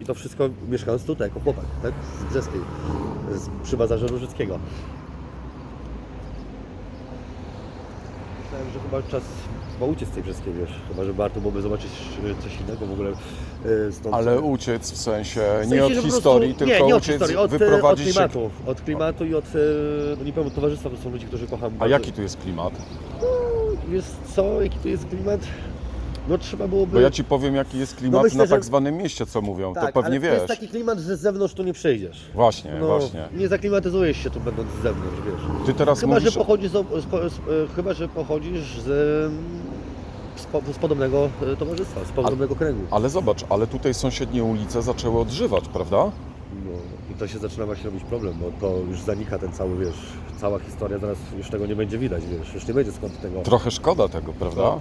I to wszystko mieszkając tutaj, jako chłopak, tak? Z Brzeskiej, z, przy bazarze Różyckiego. Myślałem, że chyba czas chyba uciec z tej Brzeskiej, wiesz. Chyba, że warto byłoby zobaczyć e, coś innego w ogóle e, stąd. Ale uciec w sensie W sensie, nie od po prostu- historii, tylko nie, nie od uciec, historii, od, e, od wyprowadzić się... klimatu. Od klimatu i od, e, no nie powiem, od towarzystwa, to są ludzie, którzy kocham. A bardzo. jaki tu jest klimat? Jest co? Jaki tu jest klimat? No trzeba byłoby... Bo ja Ci powiem, jaki jest klimat myślę, na że- tak zwanym mieście, co mówią. tak, to pewnie ale wiesz. to jest taki klimat, że z zewnątrz tu nie przejdziesz. Właśnie, No, właśnie. nie zaklimatyzujesz się tu będąc z zewnątrz, wiesz. Ty teraz Chyba, mówisz... że pochodzisz z, z, z, e, chyba, że pochodzisz z, z, po- z podobnego e, towarzystwa, z podobnego kręgu. Ale zobacz, ale tutaj sąsiednie ulice zaczęły odżywać, prawda? No, I to się zaczyna właśnie robić problem, bo to już zanika ten cały, wiesz, cała historia, zaraz już tego nie będzie widać, wiesz, już nie będzie skąd tego... Trochę szkoda tego, prawda? No.